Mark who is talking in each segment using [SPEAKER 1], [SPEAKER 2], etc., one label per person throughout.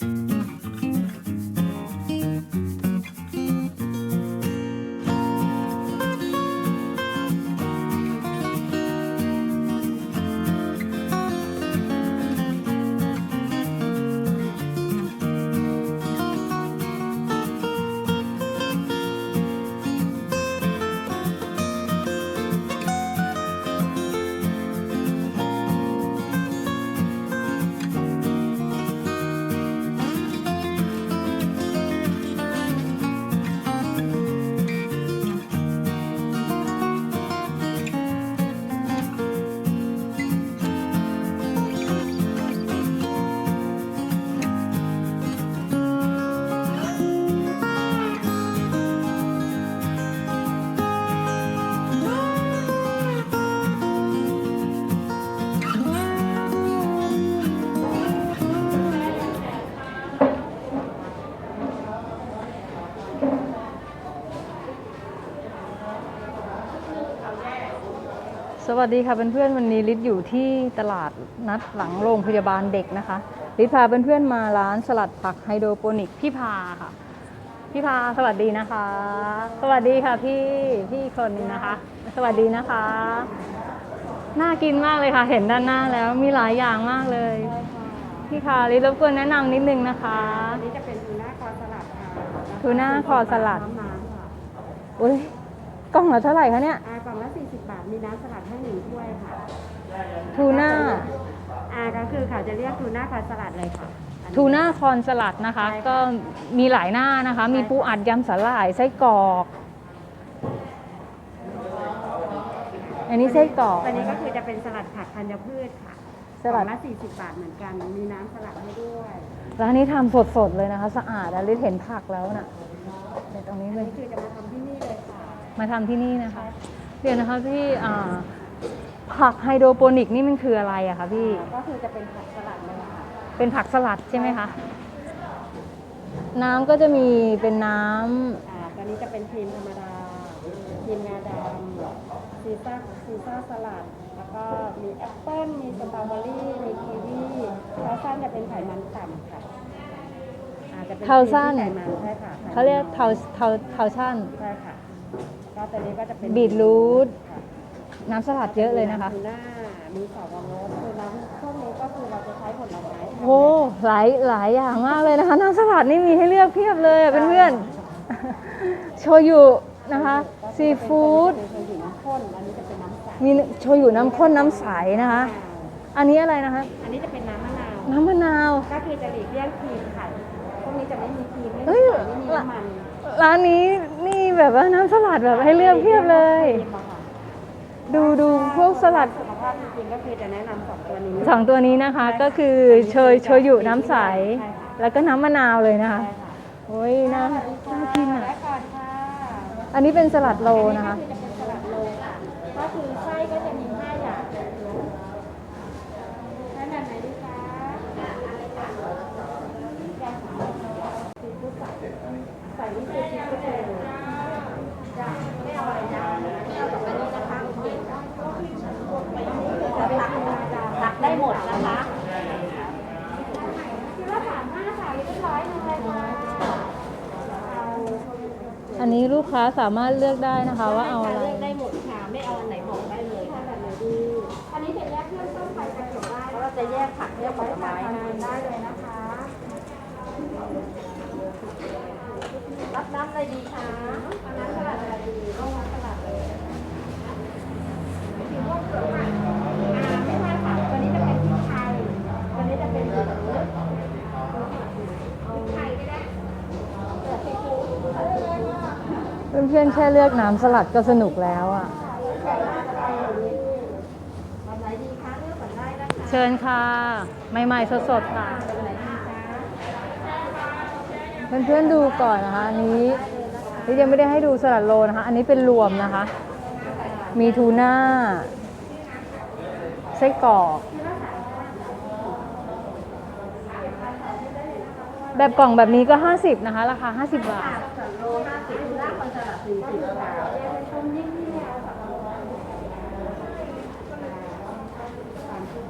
[SPEAKER 1] Thank you. สวัสดีค่ะเพื่อนๆวันนี้ลิศอยู่ที่ตลาดนัดหลังโรงพยาบาลเด็กนะคะลิศพาเพื่อนๆมาร้านสลัดผักไฮโดรโปนิกพี่พาค่ะ พี่พาสวัสดีนะคะ สวัสดีค่ะพี่พี่อีกคนนึงนะคะ สวัสดีนะคะ น่ากินมากเลยค่ะ เห็นด้านหน้าแล้วมีหลายอย่างมากเลย พี่ค่ะลิศรบกวนแนะนำนิดนึงนะคะ
[SPEAKER 2] อันนี้จะเป็นทูน่าคอสลัดค่ะ
[SPEAKER 1] ทูน่าคอสลัด
[SPEAKER 2] น้ำน้ำค่ะ
[SPEAKER 1] อุ้ย กล่องละเท่าไหร่คะเนี่ย
[SPEAKER 2] อ่ากล่องละ 40 บาท มีน้ำสลัดให้หนึ่งถ้วยค่ะ
[SPEAKER 1] ทูน่า
[SPEAKER 2] อ่าก็คือเขาจะเรียกทูน่าคอสลัดเลยค่ะอันนี้
[SPEAKER 1] ทูน่าคอนสลัดนะคะ
[SPEAKER 2] ใช่ค่ะ
[SPEAKER 1] ก็มีหลายหน้านะคะ
[SPEAKER 2] ใช่ค่ะ
[SPEAKER 1] มีปูอัดยำสาหร่ายไส้กรอก อันนี้ไส้กรอก
[SPEAKER 2] อันนี้ก็คือจะเป็นสลัดผักธัญพืชค่ะ
[SPEAKER 1] สลัด
[SPEAKER 2] กล่องละ 40 บาทเหมือนกัน มีน้ำสลัดให้ด้วย
[SPEAKER 1] ร้านนี้ทำสดๆเลยนะคะ สะอาดอะลิศเห็นผักแล้วน่ะเดี๋ยวตรงนี้
[SPEAKER 2] อัน
[SPEAKER 1] เลย
[SPEAKER 2] นี้คือจะมาทำที่นี่เลยค่ะ
[SPEAKER 1] มาทำที่นี่นะคะเดี๋ยวนะคะพี่อ่าผักไฮโดรโปนิกนี่มันคืออะไรอะคะพี่
[SPEAKER 2] อ่าก็คือจะเป็นผักสลัดเลยค่ะ
[SPEAKER 1] เป็นผักสลัดใช่ไหมคะน้ำก็จะมีเป็นน้ำ
[SPEAKER 2] อ่าตอนนี้จะเป็นครีมธรรมดาครีมงาดำซีซ่าซีซ่าสลัด แล้วก็มีแอปเปิ้ลมีสตรอเบอรี่มีกีวีเท้าสั้นจะเป็นไขมันต่ำค่ะอาจจะเป็น
[SPEAKER 1] เทาสั้น
[SPEAKER 2] ครีมที่ไขมันใช่ค่ะไขมัน
[SPEAKER 1] เขาเรียกเทาเทาเทาชั่น
[SPEAKER 2] ใช่ค่ะ ก็ตัวนี้ก็จะเป็น
[SPEAKER 1] บีทรูท
[SPEAKER 2] ค่ะ
[SPEAKER 1] น้ำสลัดเยอะเลยนะคะ
[SPEAKER 2] มีหน้ามีสองรสคือน้ำพวกนี้ก็คือเราจะใช้ผลไม้ทำ
[SPEAKER 1] โอ้ หลายหลายอย่างมากเลยนะคะ น้ำสลัดนี่มีให้เลือกเพียบเลยอะเพื่อนๆโชยุนะคะ ซีฟู้ด
[SPEAKER 2] เป็นโชยุน้ำข้นอันนี้จะเป็นน้ำใส
[SPEAKER 1] มีโชยุน้ำข้นน้ำใสนะคะ อันนี้อะไรนะคะ
[SPEAKER 2] อันนี้จะเป็นน้ำมะนาว
[SPEAKER 1] น้ำมะนาว
[SPEAKER 2] ก็คือจะหลีกเลี่ยงครีมค่ะพวกนี้จะไม่มีครีมไม่
[SPEAKER 1] เฮ้
[SPEAKER 2] มี
[SPEAKER 1] ย
[SPEAKER 2] ไข่ไม่มีน้ำมัน
[SPEAKER 1] ร้านนี้นี่ แบบว่าน้ำสลัดแบบให้เลือกเพียบเลย
[SPEAKER 2] ครีมอะค่ะ
[SPEAKER 1] ดูดูพวกสลัด
[SPEAKER 2] สุขภาพจริงๆก็คือจะแนะนำสองตัวนี้
[SPEAKER 1] สองตัวนี้นะคะ ก็คือโชยโชยุน้ำใส แล้วก็น้ำมะนาวเลยนะคะ
[SPEAKER 2] ใช่ค่ะ
[SPEAKER 1] โอ้ยน่าน่ากินอะ
[SPEAKER 2] และก่อนค่ะ
[SPEAKER 1] อันนี้เป็นสลัดโลนะคะ
[SPEAKER 2] อัก็คือจะเป็นสลัดโลค่ะก็คือไส้ก็จะมีห้าอย่างใช้แบบไหนดีคะซีฟู้ดใส่ใส่นี่คือซีฟู้ดเลยจะไม่เอาอะไรนะไม่เอาแบบนี้นะคะโอเคจะเป็นธรรมดาตักได้หมดนะคะคิดว่าสามห้าสามเรียบร้อยเลยค่ะเอา
[SPEAKER 1] อันนี้ลูก ค้าสามารถเลือกได้นะคะว่าเอาอะไร
[SPEAKER 2] เลือกได้หมดค่ะ ไม่เอาอันไหนบอกได้เลยถ้าแบบไหนดีอันนี้จะแยกเครื่องต้มไปจะเก็บได้เพราะเราจะแยกผักแยกผลไม้ให้ได้เลยนะคะ รับน้ำอะไรดีคะเอาน้ำสลัดอะไรดีเอาน้ำสลัดเลยสีม่วงเผือกค่ะอ่าไม่ใช่ค่ะตัวนี้จะเป็นพริกไทยตัวนี้จะเป็นพริกไทยเอาไทยก็ได้เผือกซีฟู้ด
[SPEAKER 1] เพื่อนๆแค่เลือกน้ำสลัดก็สนุกแล้วอะ
[SPEAKER 2] วันไหนดีคะเลือกก่อนได้นะคะ
[SPEAKER 1] เชิญค่ะ ใหม่ๆสดๆค่ะ
[SPEAKER 2] วันไหนดีคะ
[SPEAKER 1] เพื่อนๆดูก่อนนะคะอันนี้นี่ยังไม่ได้ให้ดูสลัดโลนะคะ อันนี้เป็นรวมนะคะ มีทูน่าไส้กรอก แบบกล่องแบบนี้ก็ 50 นะคะ ราคา 50 บาท
[SPEAKER 2] โลห้าสิบน่าคอนสลัดสี่สิบบาท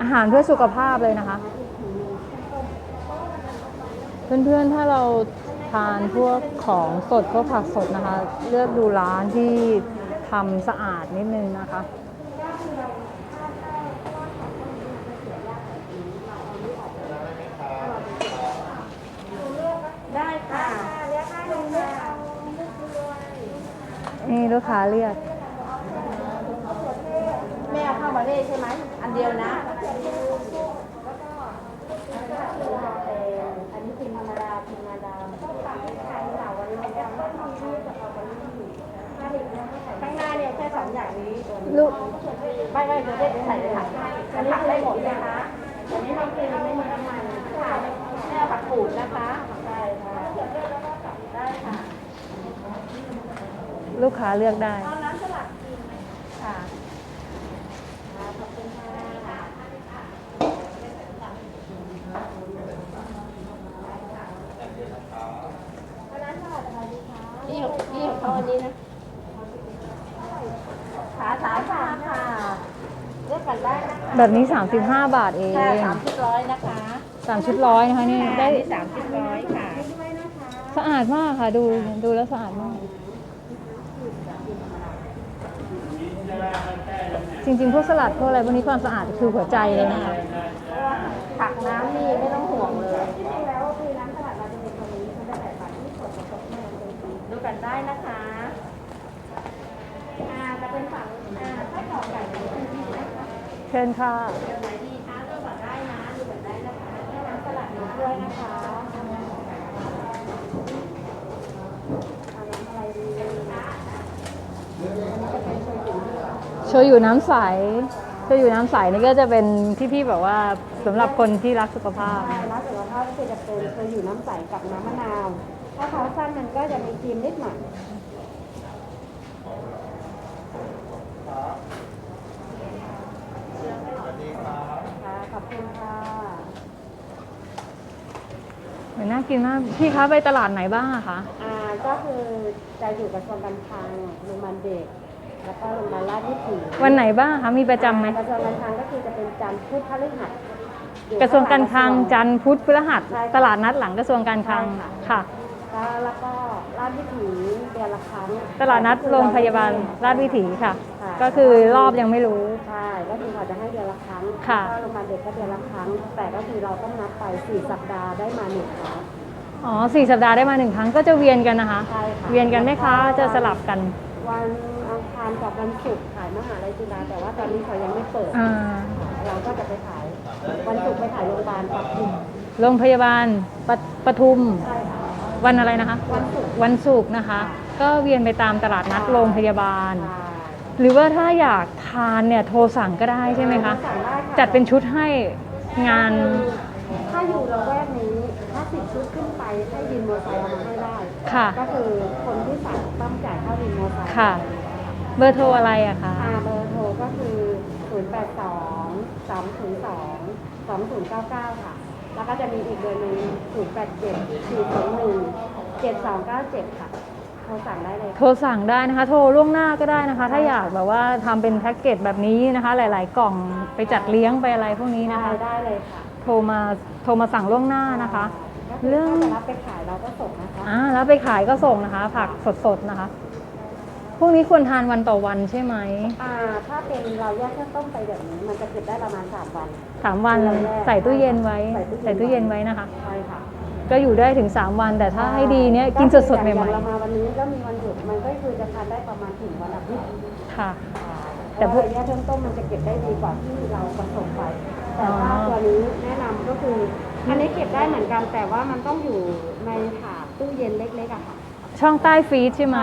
[SPEAKER 1] อาหารเพื่อสุขภาพเลยนะคะ เพื่อนๆ ถ้าเราทานพวกของสดพวกผักสดนะคะ เลือกดูร้านที่ทำสะอาดนิดนึงนะคะ
[SPEAKER 2] ได้ค่ะเรียกได้เลยค่ะ
[SPEAKER 1] นี่ ลูกค้าเลือก
[SPEAKER 2] แม่เอาข้าวมาเล่ใช่ไหม อันเดียวนะอันนี้พิมพ์ธรรมดาพิมพ์งาดำตัดที่ขายเหล่าวันนี้แอปเปิ้ลทีวีกับเอาไปนี่ข้างหน้าเนี่ยแค่สองอย่างนี้
[SPEAKER 1] ลูก
[SPEAKER 2] ไม่ไม่จะได้ใส่เลยค่ะอันนี้ได้หมดนะคะอันนี้ไม่กินไม่มีน้ำมันค่ะแม่ผักกูดนะคะใช่ค่ะได้ค่ะ
[SPEAKER 1] ลูกค้าเลือกได้
[SPEAKER 2] เอาน้ำสลัดกินค่ะขอบคุณค่ะนี่นี่ของเขาอันนี้นะขาสามค่ะค่ะเลือกกันได้นะคะ
[SPEAKER 1] แบบนี้ 35 บาทเอง
[SPEAKER 2] ค่ะสามชุดร้อยนะคะ
[SPEAKER 1] สามชุดร้อยนะคะนี่ได้
[SPEAKER 2] อันนี้สามชุดร้อยค่ะ
[SPEAKER 1] สะอาดมากค่ะ ดูดูแล้วสะอาดมาก จริงๆ พวกสลัดพวกอะไรพวกนี้ความสะอาดคือหัวใจเลยนะคะ
[SPEAKER 2] ผักน้ำนี่ไม่ต้องห่วงเลย จริงๆแล้วคือน้ำสลัดเราจะเป็นตัวนี้มันจะใส่ผักที่สดสดแม่ดูกันได้นะคะอ่าจะเป็นฝั่งอ่าไส้กรอกไก่หรือเป็นที่นะคะ
[SPEAKER 1] เชิญค่ะ
[SPEAKER 2] เดี๋ยวไหนดีคะเลือกก่อนได้นะดูก่อนได้นะคะแค่น้ำสลัดหนึ่งถ้วยนะคะเอาน้ำอะไรดีคะอันนี้จะเป็นโชยุ
[SPEAKER 1] โชยุน้ำใสโชยุน้ำใสนี่ก็จะเป็นที่พี่แบบว่าสำหรับคนที่รักสุขภาพ
[SPEAKER 2] ใช่แล้วสุขภาพก็คือจะเป็นโชยุน้ำใสกับน้ำมะนาว ถ้าเขาสั้นมันก็จะมีครีมนิดหน่อยค่ะขอบคุณค่ะ
[SPEAKER 1] เหมือนน่ากินมาก พี่คะไปตลาดไหนบ้างอะคะ
[SPEAKER 2] อ่าก็คือจะอยู่กระทรวงการคลังโรงพยาบาลเด็ก แล้วก็โรงพยาบาลราชวิถี
[SPEAKER 1] วันไหนบ้างคะมีประจำไหม
[SPEAKER 2] กระทรวงการคลังก็คือจะเป็นจันทร์พุธพฤหัสอยู่
[SPEAKER 1] กระทรวงการคลังจันทร์พุธพฤหัส
[SPEAKER 2] ใช่ค่ะ
[SPEAKER 1] ตลาดนัดหลังกระทรวงการคลัง
[SPEAKER 2] ใช่ค่ะ
[SPEAKER 1] ค่ะ
[SPEAKER 2] แล้วแล้วก็ราชวิถีเดือนละครั้ง
[SPEAKER 1] ตลาดนัดโรงพยาบาลราชวิถีค่ะ
[SPEAKER 2] ค่ะ
[SPEAKER 1] ก็คือรอบยังไม่รู้
[SPEAKER 2] ใช่ก็คือเขาจะให้เดือนละครั้ง
[SPEAKER 1] ค่ะ
[SPEAKER 2] แล้วก็โรงพยาบาลเด็กก็เดือนละครั้ง แต่ก็คือเราต้องนับไปสี่สัปดาห์ได้มาหนึ่งครั้ง
[SPEAKER 1] อ๋อสี่สัปดาห์ได้มาหนึ่งครั้งก็จะเวียนกันนะคะ
[SPEAKER 2] ใช่ค่ะ
[SPEAKER 1] เวียนกันไหมคะจะสลับกัน
[SPEAKER 2] วันอังคารกับวันศุกร์ขายมหาลัยจุฬาแต่ว่าตอนนี้เขายังไม่เปิด
[SPEAKER 1] อ่า
[SPEAKER 2] เราก็จะไปขายวันศุกร์ไปขายโรงพยาบาลปักกิ่ง
[SPEAKER 1] โรงพยาบาลปทปทุม
[SPEAKER 2] ใช่ค่ะ
[SPEAKER 1] วันอะไรนะคะ
[SPEAKER 2] วันศุกร์
[SPEAKER 1] วันศุกร์นะคะ ก็เวียนไปตามตลาดนัดโรงพยาบาล
[SPEAKER 2] ใช่
[SPEAKER 1] หรือว่าถ้าอยากทานเนี่ยโทรสั่งก็ได้ใช่ไหมคะ
[SPEAKER 2] สั่งได้ค่ะ
[SPEAKER 1] จัดเป็นชุดให้งาน
[SPEAKER 2] ถ้าอยู่ละแวกนี้ถ้าสิบชุดขึ้นไปให้วินมอเตอร์ไซค์เอามาให้ได้
[SPEAKER 1] ค่ะ
[SPEAKER 2] ก็คือคนที่สั่งต้องจ่ายค่าวินมอเตอร์ไซค์
[SPEAKER 1] ค่ะ เบอร์โทรอะไรอะคะ
[SPEAKER 2] อ่าเบอร์โทรก็คือ 0 8 2 2 0 2 2 0 9 9 ค่ะ แล้วก็จะมีอีกเบอร์หนึ่ง0 8 7 4 2 1 7 2 9 7 ค่ะ โทรสั่งได้เลยค่ะ
[SPEAKER 1] โทรสั่งได้นะคะ โทรล่วงหน้าก็ได้นะคะ ถ้าอยากแบบว่าทำเป็นแพ็กเกจแบบนี้นะคะ หลาย ๆ กล่องไปจัดเลี้ยงไปอะไรพวกนี้นะคะ
[SPEAKER 2] ได้เลยค่ะ
[SPEAKER 1] โทรมาโทรมาสั่งล่วงหน้านะคะ
[SPEAKER 2] ก็คือ
[SPEAKER 1] เรื่อง
[SPEAKER 2] ถ้าจะรับไปขายเราก็ส่งนะคะ
[SPEAKER 1] อ่าแล้วไปขายก็ส่งนะคะ ผักสดๆนะคะ พวกนี้ควรทานวันต่อวันใช่ไหม
[SPEAKER 2] อ่าถ้าเป็นเราแยกเครื่องต้มไปแบบนี้ มันจะเก็บได้ประมาณ3วัน
[SPEAKER 1] สามวัน
[SPEAKER 2] วันแรก
[SPEAKER 1] ใส่ตู้เย็นไว้
[SPEAKER 2] ใส่ตู้เย็น
[SPEAKER 1] ใส่ตู้เย็นไว้นะคะ
[SPEAKER 2] ใช่ค่ะ
[SPEAKER 1] ก็อยู่ได้ถึง 3 วัน แต่ถ้าให้ดีเนี่ยกินสดๆให
[SPEAKER 2] อย่า
[SPEAKER 1] ม่
[SPEAKER 2] งเรามาวันนี้ก็มีวันหยุดมันก็คือจะทานได้ประมาณถึงวันอาทิตย์
[SPEAKER 1] ๆค่ะ แต่
[SPEAKER 2] แต่
[SPEAKER 1] พ
[SPEAKER 2] พ
[SPEAKER 1] ว
[SPEAKER 2] ว
[SPEAKER 1] ก
[SPEAKER 2] กแยกเครื่องต้มมันจะเก็บได้ดีกว่าที่เราผสมไป แต่
[SPEAKER 1] อ๋อ
[SPEAKER 2] ว่าตัวนี้แนะนำก็คืออันนี้เก็บได้เหมือนกันแต่ว่ามันต้องอยู่ในถาดตู้เย็นเล็กๆอะค่ะ
[SPEAKER 1] ช่องใต้ฟรีซใช่ไหม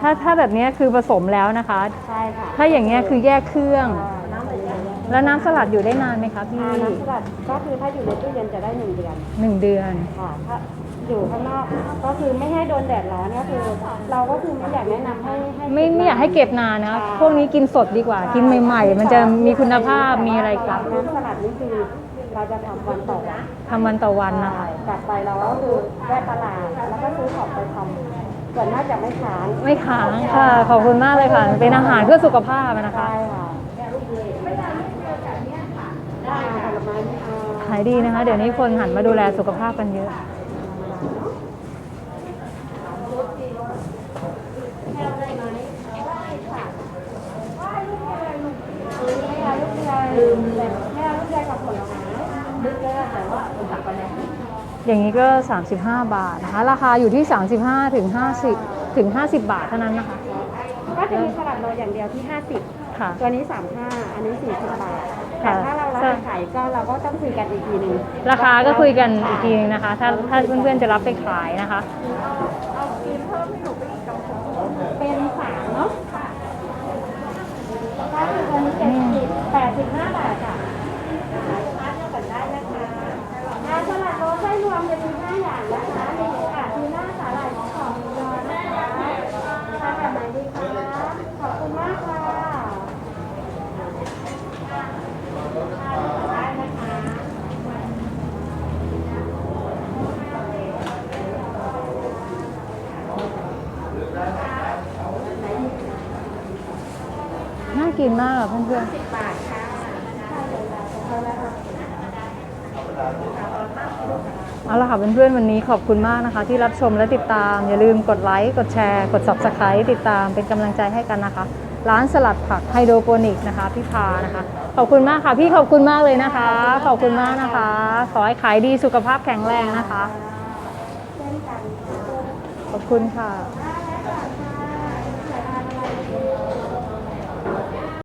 [SPEAKER 2] ใช่
[SPEAKER 1] ถ้าถ้าแบบเนี้ยคือผสมแล้วนะคะ
[SPEAKER 2] ใช่ค่ะ
[SPEAKER 1] ถ้าอย่างเงี้ยคือแยกเครื่อง
[SPEAKER 2] อ่าน้ำอะไรอย่างเงี้ย
[SPEAKER 1] แล้วน้ำสลัดอยู่ได้นานไหมคะพี่
[SPEAKER 2] อ่าน้ำสลัดก็คือถ้าอยู่ในตู้เย็นจะได้หนึ่งเดือน
[SPEAKER 1] หนึ่งเดือน
[SPEAKER 2] ค่ะถ้าอยู่ข้างนอกก็คือไม่ให้โดนแดดร้อนก็คือ เราก็คือไม่อยากแนะนำให้ให้
[SPEAKER 1] ไม่ไม่อยากให้เก็บนานนะ พวกนี้กินสดดีกว่า กินใหม่ ๆ มันจะมีคุณภาพมีอะไรกับ
[SPEAKER 2] น้ำสลัดนี่คือเราจะทำวันต่อวัน
[SPEAKER 1] ทำวันต่อวันนะคะ
[SPEAKER 2] กลับไปเราก็คือแวะตลาดแล้วก็ซื้อของไปทำ ส่วนมากจะไม่ค้าง
[SPEAKER 1] ไม่ค้างค่ะ ขอบคุณมากเลยค่ะ เป็นอาหารเพื่อสุขภาพนะคะ
[SPEAKER 2] ใช่ค่ะได้ผลไม้ไม่เอา
[SPEAKER 1] ขายดีนะคะ เดี๋ยวนี้คนหันมาดูแลสุขภาพกันเยอะ
[SPEAKER 2] ผลไม้แค่ได้ไหมได้ค่ะว่าลูกอะไรลูกไม่เอาลูกใหญ่ไม่เอาลูกใหญ่กับผลไม้ลึกแล้วแต่ว่าตักไปแล้ว
[SPEAKER 1] อย่างนี้ก็ 35 บาทนะคะ ราคาอยู่ที่ 35ถึง50ถึง50 บาทเท่านั้นนะคะ
[SPEAKER 2] ก็จะมีสลัดโรยอย่างเดียวที่50
[SPEAKER 1] ค่ะ
[SPEAKER 2] ตัวนี้ 35 อันนี้ 40 บาท แต่
[SPEAKER 1] ค่ะ
[SPEAKER 2] ถ้าเรารับไปขายก็เราก็ต้องคุยกันอีกทีหนึ่ง
[SPEAKER 1] ราคาก็คุยกันอีกทีนึงนะคะ ถ้าถ้าเพื่อนๆจะรับไปขายนะคะ
[SPEAKER 2] เอากินเพิ่มให้หนูไปอีกกำลังเป็นสามเนาะถ้าคือตัวนี้เจ็ดสิบแปดสิบห้าบาทค่ะร้านเดียวกันได้นะคะงานสลัดโรสไส้รว มจะมีห้าอย่างนะคะมีค่ะทูน่าสาหร่ายของของยอนะคะทานแบบไหนดีคะขอบคุณมากค่ะได้นะคะ
[SPEAKER 1] น่ากินมากอะเพื่อนๆ เอาละค่ะเพื่อนๆวันนี้ขอบคุณมากนะคะ ที่รับชมและติดตาม อย่าลืมกดไลค์กดแชร์กด subscribe ติดตามเป็นกำลังใจให้กันนะคะ ร้านสลัดผักไฮโดรโปนิกนะคะ พี่พานะคะ ขอบคุณมากค่ะ พี่ขอบคุณมากเลยนะคะ ขอบคุณมากนะคะ ขอให้ขายดีสุขภาพแข็งแรงนะคะ ขอบคุณ
[SPEAKER 2] ค่ะ